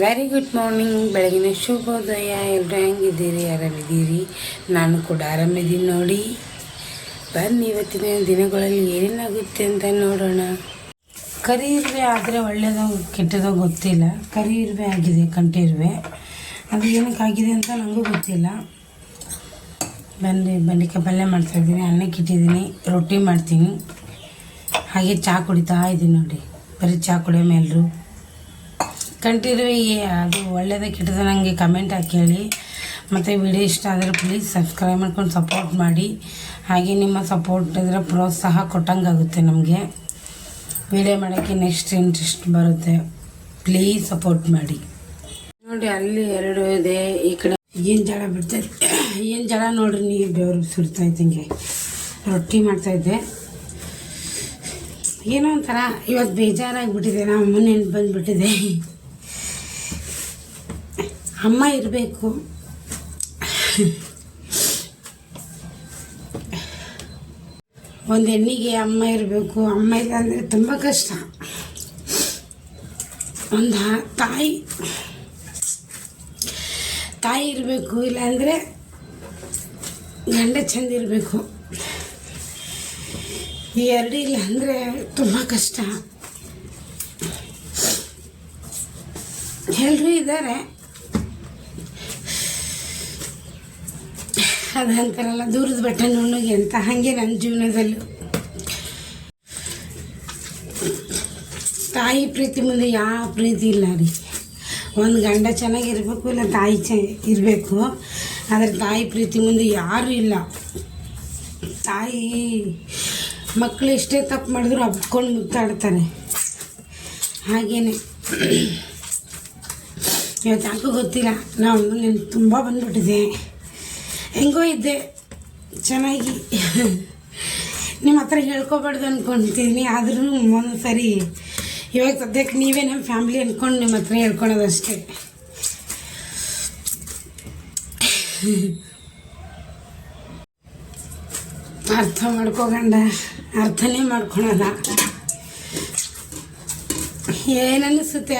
Very good morning ಬೆಳಗಿನ ಶುಭೋದಯ. ಎಲ್ಲರೂ ಹೆಂಗಿದ್ದೀರಿ? ಆರಾಮಿದ್ದೀರಿ? ನಾನು ಕೂಡ ಆರಾಮಿದ್ದೀನಿ ನೋಡಿ. ಬನ್ನಿ ಇವತ್ತಿನ ದಿನಗಳಲ್ಲಿ ಏನೇನಾಗುತ್ತೆ ಅಂತ ನೋಡೋಣ. ಕರಿ ಇರುವೆ ಆದರೆ ಒಳ್ಳೆಯದೋ ಕೆಟ್ಟದೋ ಗೊತ್ತಿಲ್ಲ. ಕರಿ ಇರುವೆ ಆಗಿದೆ ಕಂಠಿ ಇರುವೆ. ಅದು ಏನಕ್ಕೆ ಆಗಿದೆ ಅಂತ ನನಗೂ ಗೊತ್ತಿಲ್ಲ. ಬನ್ನಿ ಬೆಂಡೆಕಾಯಿ ಪಲ್ಯ ಮಾಡ್ತಾಯಿದ್ದೀನಿ ಅನ್ನಕ್ಕೆ ಇಟ್ಟಿದ್ದೀನಿ. ರೊಟ್ಟಿ ಮಾಡ್ತೀನಿ. ಹಾಗೆ ಚಹಾ ಕುಡಿತಾ ಇದ್ದೀನಿ ನೋಡಿ. ಬರೀ ಚಹಾ ಕುಡಿಯೋ ಮೇಲರು. ಕಂಟಿನ್ಯೂ ಅದು ಒಳ್ಳೆಯದೇ ಕೆಟ್ಟದ ನನಗೆ ಕಮೆಂಟ್ ಹಾಕಿ ಹೇಳಿ. ಮತ್ತು ವಿಡಿಯೋ ಇಷ್ಟ ಆದರೆ ಪ್ಲೀಸ್ ಸಬ್ಸ್ಕ್ರೈಬ್ ಮಾಡ್ಕೊಂಡು ಸಪೋರ್ಟ್ ಮಾಡಿ. ಹಾಗೆ ನಿಮ್ಮ ಸಪೋರ್ಟ್ ಇದ್ರೆ ಪ್ರೋತ್ಸಾಹ ಕೊಟ್ಟಂಗಾಗುತ್ತೆ ನಮಗೆ. ವಿಡಿಯೋ ಮಾಡೋಕ್ಕೆ ನೆಕ್ಸ್ಟ್ ಇಂಟ್ರೆಸ್ಟ್ ಬರುತ್ತೆ. ಪ್ಲೀಸ್ ಸಪೋರ್ಟ್ ಮಾಡಿ. ನೋಡಿ, ಅಲ್ಲಿ ಎರಡು ಇದೆ, ಈ ಕಡೆ ಏನು ಜಳ ಬಿಡ್ತೈತೆ ಏನು ಜಳ ನೋಡ್ರಿ ನೀರು ಬೆವರು ಸುಡ್ತೈತೆ ಹಿಂಗೆ ರೊಟ್ಟಿ ಮಾಡ್ತಾಯಿದ್ದೆ ಏನೋ ಒಂಥರ, ಇವತ್ತು ಬೇಜಾರಾಗಿಬಿಟ್ಟಿದೆ ನಮ್ಮ ಅಮ್ಮ ಬಂದುಬಿಟ್ಟಿದೆ. ಅಮ್ಮ ಇರಬೇಕು. ಒಂದು ಹೆಣ್ಣಿಗೆ ಅಮ್ಮ ಇರಬೇಕು. ಅಮ್ಮ ಇಲ್ಲ ಅಂದರೆ ತುಂಬ ಕಷ್ಟ. ಒಂದು ತಾಯಿ ತಾಯಿ ಇರಬೇಕು. ಇಲ್ಲಾಂದರೆ ಗಂಡ ಚಂದ ಇರಬೇಕು. ಈ ಎರಡು ಇಲ್ಲ ಅಂದರೆ ತುಂಬ ಕಷ್ಟ. ಎಲ್ಲರೂ ಇದ್ದಾರೆ. ಅದಂತಾರಲ್ಲ, ದೂರದ ಬಟ್ಟೆ ನುಣ್ಣಗೆ ಅಂತ. ಹಾಗೆ ನನ್ನ ಜೀವನದಲ್ಲೂ. ತಾಯಿ ಪ್ರೀತಿ ಮುಂದೆ ಯಾವ ಪ್ರೀತಿ ಇಲ್ಲ ರೀ. ಒಂದು ಗಂಡ ಚೆನ್ನಾಗಿರ್ಬೇಕು, ಇಲ್ಲ ತಾಯಿ ಚ ಇರಬೇಕು. ಆದರೆ ತಾಯಿ ಪ್ರೀತಿ ಮುಂದೆ ಯಾರೂ ಇಲ್ಲ. ತಾಯಿ ಮಕ್ಕಳು ಎಷ್ಟೇ ತಪ್ಪು ಮಾಡಿದ್ರು ಹಬ್ಕೊಂಡು ಮುತ್ತಾಡ್ತಾರೆ. ಹಾಗೇನೆ. ಇವತ್ತು ಯಾಕೂ ಗೊತ್ತಿಲ್ಲ ನಾವು ನೆನಪು ತುಂಬ ಬಂದ್ಬಿಟ್ಟಿದೆ. ಹೆಂಗೋ ಇದ್ದೆ. ಚೆನ್ನಾಗಿ. ನಿಮ್ಮ ಹತ್ರ ಹೇಳ್ಕೊಬಾರ್ದು ಅಂದ್ಕೊತೀನಿ ಆದ್ರೂ ಒಂದು ಸರಿ ಇವಾಗ ಸದ್ಯಕ್ಕೆ ನೀವೇ ನಮ್ಮ ಫ್ಯಾಮ್ಲಿ ಅಂದ್ಕೊಂಡು ನಿಮ್ಮ ಹತ್ರ ಹೇಳ್ಕೊಳೋದಷ್ಟೇ. ಅರ್ಥ ಮಾಡ್ಕೋಗಂಡ ಅರ್ಥನೇ ಮಾಡ್ಕೊಳಲ್ಲ. ಏನನ್ನಿಸುತ್ತೆ.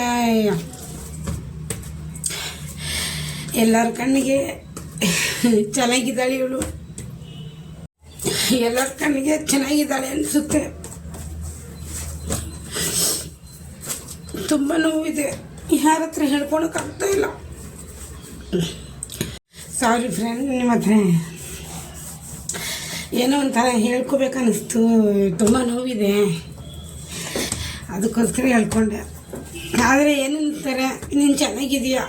ಎಲ್ಲರ ಕಣ್ಣಿಗೆ ಚೆನ್ನಾಗಿದ್ದಾಳೆ ಇವಳು. ಎಲ್ಲರ ಕಣ್ಣಿಗೆ ಚೆನ್ನಾಗಿದ್ದಾಳೆ ಅನಿಸುತ್ತೆ. ತುಂಬ ನೋವಿದೆ. ಯಾರ ಹತ್ರ ಹೇಳ್ಕೊಳಕ್ಕಾಗ್ತಾ ಇಲ್ಲ. ಸಾರಿ ಫ್ರೆಂಡ್ ನಿಮ್ಮ ಹತ್ರ ಏನೋ ಒಂಥರ ಹೇಳ್ಕೊಬೇಕನ್ನಿಸ್ತು ತುಂಬ ನೋವಿದೆ. ಅದಕ್ಕೋಸ್ಕರ ಹೇಳ್ಕೊಂಡೆ. ಆದರೆ ಏನಂತಾರೆ ನೀನು ಚೆನ್ನಾಗಿದೆಯಾ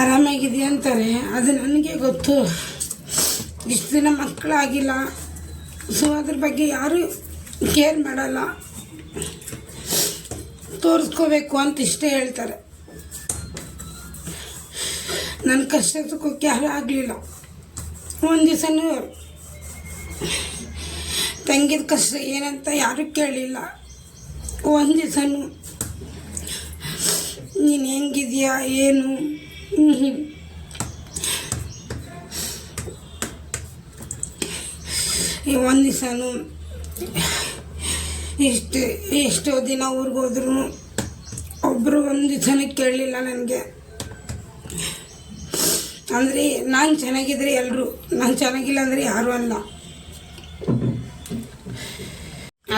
ಆರಾಮಾಗಿದೆಯಾ ಅಂತಾರೆ, ಅದು ನನಗೆ ಗೊತ್ತು. ಇಷ್ಟು ದಿನ ಮಕ್ಕಳಾಗಿಲ್ಲ, ಸೊ ಅದ್ರ ಬಗ್ಗೆ ಯಾರೂ ಕೇರ್ ಮಾಡಲ್ಲ. ತೋರಿಸ್ಕೋಬೇಕು ಅಂತ ಇಷ್ಟೇ ಹೇಳ್ತಾರೆ. ನನ್ನ ಕಷ್ಟ ಸುಖಕ್ಕೆ ಆಗಲಿಲ್ಲ. ಒಂದು ದಿವಸನೂ ತಂಗಿದ ಕಷ್ಟ ಏನಂತ ಯಾರೂ ಕೇಳಿಲ್ಲ. ಒಂದು ದಿವಸನೂ ನೀನು ಹೆಂಗಿದೆಯಾ, ಏನು? ಈ ಒಂದು ದಿವಸನೂ ಇಷ್ಟು ಎಷ್ಟೋ ದಿನ ಊರಿಗೆ ಹೋದ್ರು ಒಬ್ಬರು ಒಂದು ದಿವಸನೂ ಕೇಳಲಿಲ್ಲ ನನಗೆ. ಅಂದರೆ ನಾನು ಚೆನ್ನಾಗಿದ್ರೆ ಎಲ್ಲರೂ ನಾನು ಚೆನ್ನಾಗಿಲ್ಲ ಅಂದರೆ ಯಾರೂ ಅಲ್ಲ.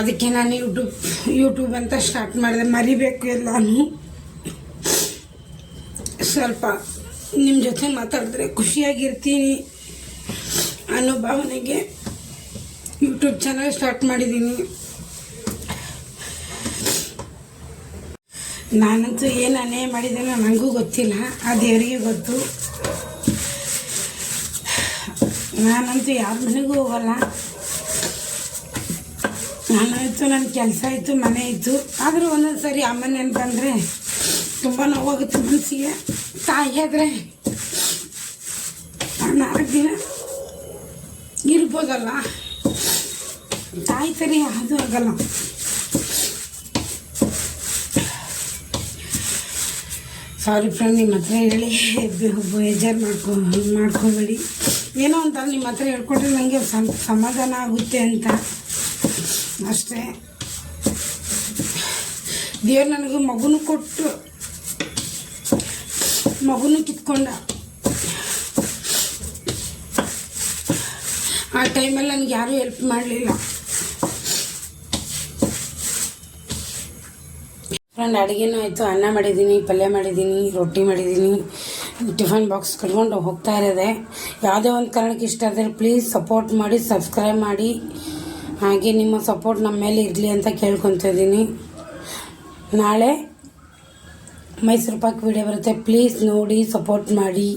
ಅದಕ್ಕೆ ನಾನು ಯೂಟ್ಯೂಬ್ ಯೂಟ್ಯೂಬ್ ಅಂತ ಸ್ಟಾರ್ಟ್ ಮಾಡಿದೆ, ಮರಿಬೇಕು ಎಲ್ಲಾನು. ಸ್ವಲ್ಪ ನಿಮ್ಮ ಜೊತೆ ಮಾತಾಡಿದ್ರೆ ಖುಷಿಯಾಗಿರ್ತೀನಿ ಅನ್ನೋ ಭಾವನೆಗೆ ಯೂಟ್ಯೂಬ್ ಚಾನಲ್ ಸ್ಟಾರ್ಟ್ ಮಾಡಿದ್ದೀನಿ ನಾನಂತೂ ಏನು ಅನ್ಯಾಯ ಮಾಡಿದ್ದೇನೋ ನನಗೂ ಗೊತ್ತಿಲ್ಲ ಆ ದೇವರಿಗೆ ಗೊತ್ತು. ನಾನಂತೂ ಯಾರ ಮನೆಗೂ ಹೋಗಲ್ಲ. ನಾನಾಯಿತು ನನ್ನ ಕೆಲಸ ಆಯಿತು ಮನೆ ಇತ್ತು. ಆದರೂ ಒಂದೊಂದು ಸರಿ ಅಮ್ಮ ಅಂತಂದರೆ ತುಂಬ ನೋವಾಗುತ್ತೆ ಮನಸ್ಸಿಗೆ. ತಾಯಿ ಆದರೆ ನಾಲ್ಕು ದಿನ ಇರ್ಬೋದಲ್ಲ. ತಾಯಿ ಸರಿ ಅದು ಆಗಲ್ಲ. ಸಾರಿ ಫ್ರೆಂಡ್ ನಿಮ್ಮ ಹತ್ರ ಹೇಳಿ ಬೇಜಾರು ಮಾಡ್ಕೊ, ಮಾಡ್ಕೊಬೇಡಿ. ಏನೋ ಅಂತ ನಿಮ್ಮ ಹತ್ರ ಹೇಳ್ಕೊಟ್ರೆ ನನಗೆ ಸಮಾಧಾನ ಆಗುತ್ತೆ ಅಂತ. ಅಷ್ಟೇ. ದೇವ್ರು ನನಗೆ ಮಗುನು ಕೊಟ್ಟು ಮಗುನು ಕಿತ್ಕೊಂಡ. ಆ ಟೈಮಲ್ಲಿ ನನಗೆ ಯಾರೂ ಹೆಲ್ಪ್ ಮಾಡಲಿಲ್ಲ. ಫ್ರೆಂಡ್ ಅಡುಗೆನೂ ಆಯಿತು, ಅನ್ನ ಮಾಡಿದ್ದೀನಿ ಪಲ್ಯ ಮಾಡಿದ್ದೀನಿ ರೊಟ್ಟಿ ಮಾಡಿದ್ದೀನಿ ಟಿಫನ್ ಬಾಕ್ಸ್ ಕಟ್ಕೊಂಡು ಹೋಗ್ತಾ ಇರೋದೆ. ಯಾವುದೇ ಒಂದು ಕಾರಣಕ್ಕೆ ಇಷ್ಟ ಆದರೆ ಪ್ಲೀಸ್ ಸಪೋರ್ಟ್ ಮಾಡಿ ಸಬ್ಸ್ಕ್ರೈಬ್ ಮಾಡಿ. ಹಾಗೆ ನಿಮ್ಮ ಸಪೋರ್ಟ್ ನಮ್ಮ ಮೇಲೆ ಇರಲಿ ಅಂತ ಕೇಳ್ಕೊತಿದ್ದೀನಿ ನಾಳೆ ಮೈಸೂರು ಪಾಕ್ ವಿಡಿಯೋ ಬರುತ್ತೆ. ಪ್ಲೀಸ್ ನೋಡಿ ಸಪೋರ್ಟ್ ಮಾಡಿ.